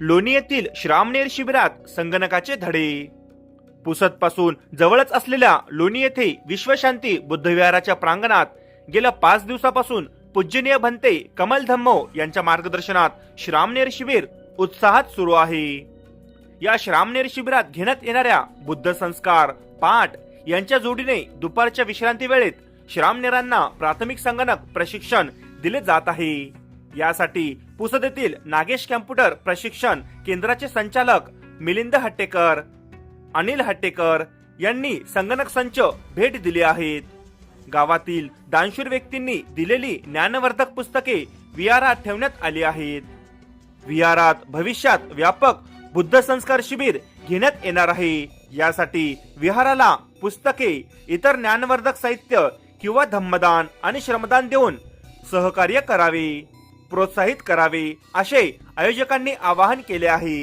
लोणी येथील श्रामनेर शिबिरात संगणकाचे धडे. पुसदपासून जवळच असलेल्या लोणी येथे विश्वशांती बुद्धविहाराच्या प्रांगणात गेल्या पाच दिवसापासून पूजनीय भंते कमल धम्मो यांच्या मार्गदर्शनात श्रामनेर शिबिर उत्साहात सुरू आहे. या श्रामनेर शिबिरात घेण्यात येणाऱ्या बुद्ध संस्कार पाठ यांच्या जोडीने दुपारच्या विश्रांती वेळेत श्रामनेरांना प्राथमिक संगणक प्रशिक्षण दिले जात आहे. यासाठी पुसद येथील नागेश कॅम्प्युटर प्रशिक्षण केंद्राचे संचालक मिलिंद हट्टेकर अनिल हट्टेकर यांनी संगणक संच भेट दिली आहेत. गावातील दानशूर व्यक्तींनी दिलेली ज्ञानवर्धक पुस्तके विहारात ठेवण्यात आली आहेत. विहारात भविष्यात व्यापक बुद्ध संस्कार शिबिर घेण्यात येणार आहे. यासाठी विहाराला पुस्तके इतर ज्ञानवर्धक साहित्य किंवा धम्मदान आणि श्रमदान देऊन सहकार्य करावे. प्रोत्साहित करावे असे आयोजकांनी आवाहन केले आहे.